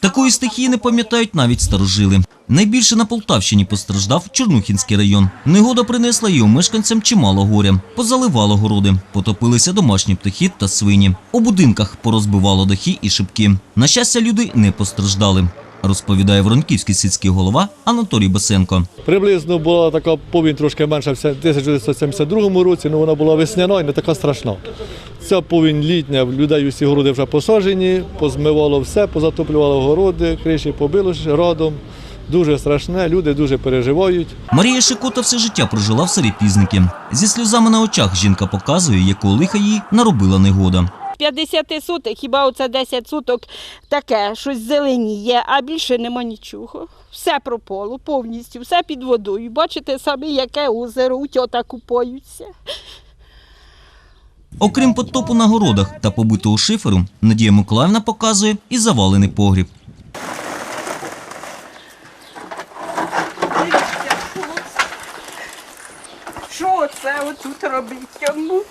Такої стихії не пам'ятають навіть старожили. Найбільше на Полтавщині постраждав Чорнухінський район. Негода принесла його мешканцям чимало горя. Позаливало городи, потопилися домашні птахи та свині. У будинках порозбивало дахи і шибки. На щастя, люди не постраждали, розповідає Воронківський сільський голова Анатолій Басенко. Приблизно була така повінь трошки менша в 1972 році, але вона була весняна і не така страшна. Ця повінь літня, в людей усі городи вже посаджені, позмивало все, позатоплювало городи, криші побило ж радом. Дуже страшне, люди дуже переживають. Марія Шикота все життя прожила в селі Пізники. Зі сльозами на очах жінка показує, якого лиха їй наробила негода. 50 суток, хіба оце 10 суток таке, щось зеленіє, а більше нема нічого. Все пропало повністю, все під водою. Бачите самі, яке озеро, утьота купаються. Окрім потопу на городах та побитого шиферу, Надія Миколаївна показує і завалений погріб. Що це отут робить йому?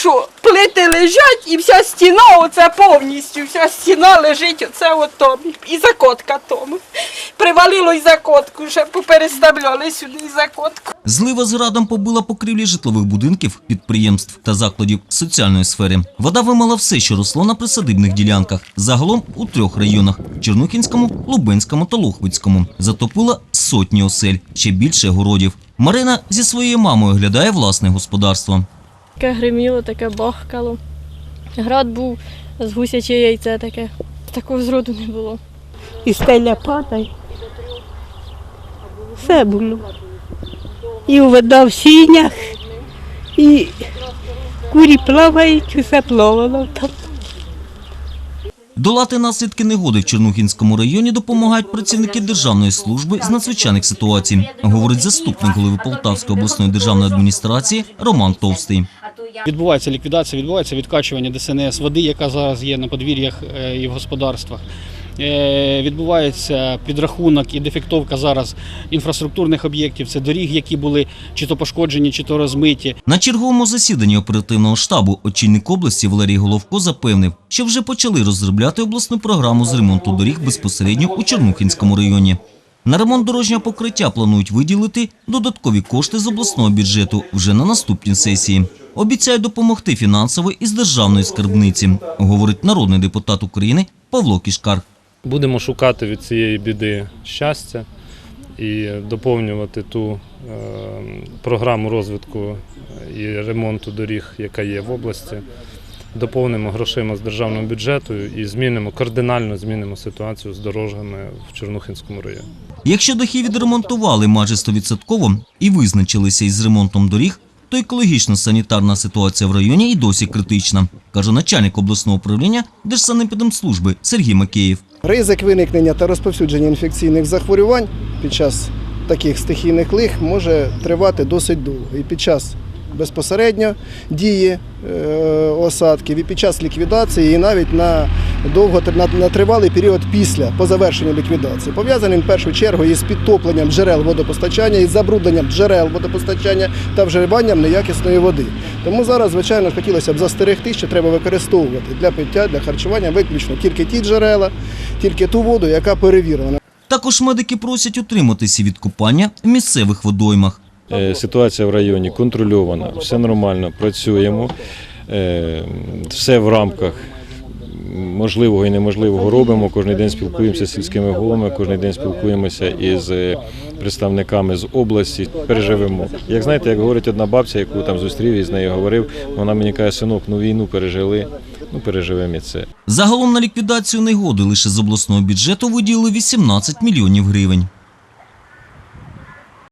Що, плити лежать і вся стіна, оце повністю, вся стіна лежить, оце отом. І закотка тому. Привалило й закотку, вже попереставляли сюди і закотку. Злива з градом побила покрівлі житлових будинків, підприємств та закладів соціальної сфери. Вода вимила все, що росло на присадибних ділянках. Загалом у трьох районах: Чернухінському, Лубенському та Лохвицькому. Затопила сотні осель, ще більше городів. Марина зі своєю мамою глядає власне господарство. Таке гриміло, таке бахкало. Град був з гусяче яйце таке. Такого зроду не було. І стеля падає. Все було. І вода в сінях, і курі плавають, усе плавало там. Долати наслідки негоди в Чернухінському районі допомагають працівники Державної служби з надзвичайних ситуацій, говорить заступник голови Полтавської обласної державної адміністрації Роман Товстий. Відбувається ліквідація, відбувається відкачування ДСНС, води, яка зараз є на подвір'ях е, і в господарствах. Е, Відбувається підрахунок і дефектовка зараз інфраструктурних об'єктів. Це доріг, які були чи то пошкоджені, чи то розмиті. На черговому засіданні оперативного штабу очільник області Валерій Головко запевнив, що вже почали розробляти обласну програму з ремонту доріг безпосередньо у Чернухінському районі. На ремонт дорожнього покриття планують виділити додаткові кошти з обласного бюджету вже на наступній сесії. Обіцяють допомогти фінансово із державної скарбниці, говорить народний депутат України Павло Кішкар. Будемо шукати від цієї біди щастя і доповнювати ту е, програму розвитку і ремонту доріг, яка є в області. Доповнимо грошима з державного бюджету і змінимо кардинально змінимо ситуацію з дорогами в Чорнухинському районі. Якщо дахи відремонтували майже 100% і визначилися із ремонтом доріг, то екологічно-санітарна ситуація в районі і досі критична, каже начальник обласного управління Держсанепідемслужби Сергій Макеєв. Ризик виникнення та розповсюдження інфекційних захворювань під час таких стихійних лих може тривати досить довго. І під час безпосередньо дії е, осадків, і під час ліквідації, і навіть на довго на тривалий період після по завершенню ліквідації. Пов'язаний в першу чергу із підтопленням джерел водопостачання, із забрудненням джерел водопостачання та вживанням неякісної води. Тому зараз, звичайно, хотілося б застерегти, що треба використовувати для пиття, для харчування виключно тільки ті джерела, тільки ту воду, яка перевірена. Також медики просять утриматися від купання в місцевих водоймах. Е, Ситуація в районі контрольована, все нормально, працюємо, е, все в рамках можливого і неможливого робимо. Кожен день спілкуємося з сільськими головами, кожен день спілкуємося із е, представниками з області. Переживемо. Як знаєте, як говорить одна бабця, яку там зустрів і з нею говорив, вона мені каже, синок, ну війну пережили, ну переживемо і це. Загалом на ліквідацію негоди лише з обласного бюджету виділили 18 мільйонів гривень.